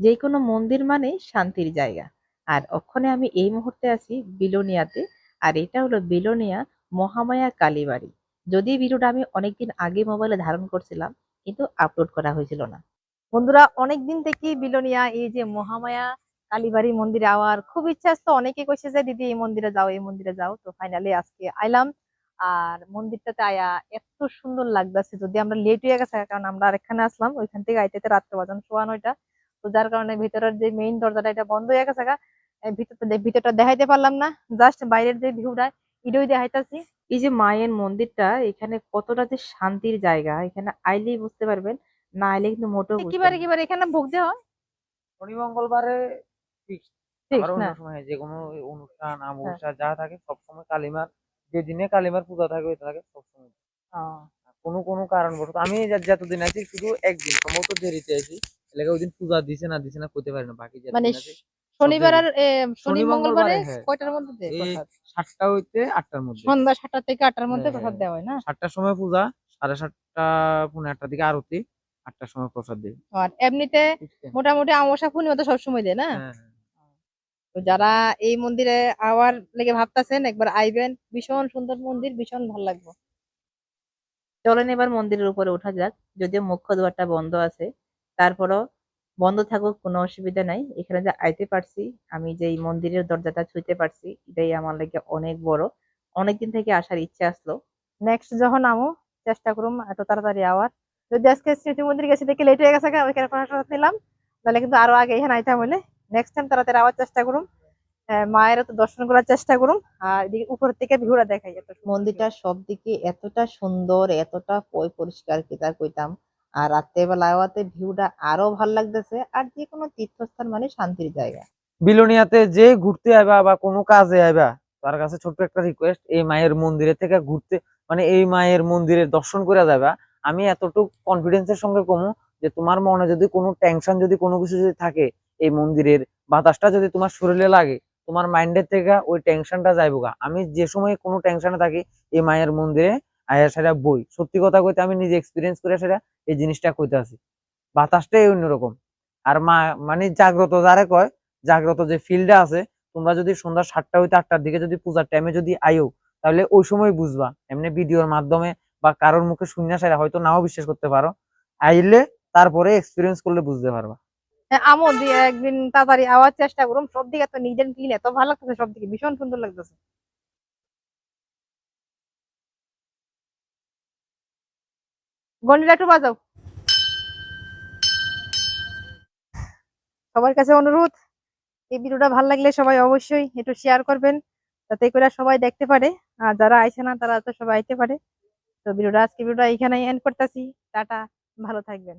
যে কোনো মন্দির মানে শান্তির জায়গা। আর ওখানে আমি এই মুহূর্তে আছি বিলোনিয়াতে, আর এটা হলো বিলোনিয়া মহামায়া কালীবাড়ি যদি ভিডিওটা আমি অনেকদিন আগে মোবাইলে ধারণ করছিলাম, কিন্তু আপলোড করা হয়েছিল না। বন্ধুরা, অনেকদিন থেকেই বিলোনিয়া এই যে মহামায়া কালীবাড়ি মন্দিরে আওয়ার খুব ইচ্ছা আসতো অনেকে কইছে যে, দিদি, এই মন্দিরে যাও, এই মন্দিরে যাও। তো ফাইনালি আজকে আইলাম। আর মন্দিরটাতে আয়া এত সুন্দর লাগতেছে, যদি আমরা লেট হয়ে গেছে, কারণ আমরা আরেকখানে আসলাম, ওইখান থেকে আইতে রাত্রে বাজান সোয়া নয়টা। তো যার কারণে ভিতরের যে মেইন দরজাটা এটা বন্ধ হয়ে গেছে গা। ভিতরটা ভিতরটা দেখাইতে পারলাম না। জাস্ট বাইরের যে ভিউটা এটাই দেখাইতেছি। এই যে মায়ের মন্দিরটা এখানে কতটা যে শান্তির জায়গা। এখানে আইলেই বুঝতে পারবেন না আইলে কিন্তু মোটেও কিবারে। কিবারে এখানে ভোগ দেওয়া হয়। শনি মঙ্গলবারে ফিক্স ঠিক না অন্য সময় যে কোনো অনুষ্ঠান আমুষা যা থাকে সবসময় কালিমার যে দিনে কালিমার পূজা থাকে ওইটা থাকে সবসময়। কোনো কোনো কারণবশত আমি যতদিন আছি শুধু একদিন সম্ভবত দেরিতে আছি এলাকা ওই দিন পূজা দিছে না দিছে না করতে পারি না বাকি মানে শনিবার আর শনি মঙ্গলবারে হ্যাঁ। কয়টার মধ্যে দেয় প্রসাদ? সাতটা হইতে আটটার মধ্যে সন্ধ্যা সাতটা থেকে আটটার মধ্যে হ্যাঁ, প্রসাদ। দেওয়া হয় না সাতটার সময় পূজা সাড়ে সাতটা পৌনে আটটার দিকে আরতি আটটার সময় প্রসাদ দেবে আর এমনিতে মোটামুটি আমাশা পূর্ণিমা তো সবসময় দেয় না হ্যাঁ। তো যারা এই মন্দিরে আওয়ার লেগে ভাবতাছেন একবার আইবেন ভীষণ সুন্দর মন্দির ভীষণ ভালো লাগবে চলেন এবার মন্দিরের উপরে ওঠা যাক যদিও মুখ্য দুয়ারটা বন্ধ আছে তারপরও বন্ধ থাকুক কোনো অসুবিধা নাই। এখানে যে আইতে পারছি আমি যে এই মন্দিরের দরজাটা ছুঁতে পারছি এটাই আমার লাগে অনেক বড়। অনেকদিন থেকে আসার ইচ্ছা আসলো। নেক্সট যখন আমো চেষ্টা করুম এত তাড়াতাড়ি আওয়ার। যদি আজকে স্মৃতি মন্দির গেছে দেখে লেট হয়ে গেছে ওইখানে প্রসাদ নিলাম। তাহলে কিন্তু আরও আগে এখানে আইতাম হইলে। নেক্সট টাইম তাড়াতাড়ি আওয়ার চেষ্টা করুম। মায়ের তো দর্শন করার চেষ্টা করুম। আর এদিকে উপর থেকে ভিউটা দেখাই মন্দিরটা সব দিকে এতটা সুন্দর এতটা পরিষ্কার কি তা কইতাম। আর রাত্রেবেলা আওয়াতে ভিউটা আরও ভালো লাগতেছে আর যে কোনো তীর্থস্থান মানে শান্তির জায়গা। বিলোনিয়াতে যে ঘুরতে আইবা বা কোনো কাজে আইবা, তার কাছে ছোট্ট একটা রিকোয়েস্ট এই মায়ের মন্দিরে থেকে ঘুরতে মানে এই মায়ের মন্দিরে দর্শন করে যাবা আমি এতটুকু কনফিডেন্সের সঙ্গে কমু যে তোমার মনে যদি কোনো টেনশন যদি কোনো কিছু যদি থাকে, এই মন্দিরের বাতাসটা যদি তোমার শরীরে লাগে, তোমার মাইন্ডের থেকে ওই টেনশনটা যাইবো গা আমি যে সময় কোনো টেনশনে থাকি, এই মায়ের মন্দিরে আয়া সেটা বই। সত্যি কথা কইতে আমি নিজে এক্সপিরিয়েন্স করে সেটা এই জিনিসটা কইতে আছি। বাতাসটাই অন্যরকম আর মা মানে জাগ্রত যারে কয়, জাগ্রত যে ফিল্ডটা আছে, তোমরা যদি সন্ধ্যা সাতটা হইতে আটটার দিকে যদি পূজার টাইমে যদি আইও তাহলে ওই সময় বুঝবা। এমনি ভিডিওর মাধ্যমে বা কারোর মুখে শুনিয়া সেটা হয়তো নাও বিশ্বাস করতে পারো। আইলে তারপরে এক্সপিরিয়েন্স করলে বুঝতে পারবা। দিয়ে একদিন তাড়াতাড়ি আওয়ার চেষ্টা করুম। সব দিকে নিট এন্ড ক্লিন এত ভালো লাগতেছে সব দিকে ভীষণ সুন্দর লাগতেছে। গন্ডিটা একটু বাজাও। সবার কাছে অনুরোধ, এই ভিডিওটা ভালো লাগলে সবাই অবশ্যই একটু শেয়ার করবেন, যাতে করে সবাই দেখতে পারে, আর যারা আইছে না, তারা তো সবাই আইতে পারে। তো ভিডিওটা আজকে ভিডিওটা এখানেই এন্ড করতেছি। টাটা, ভালো থাকবেন।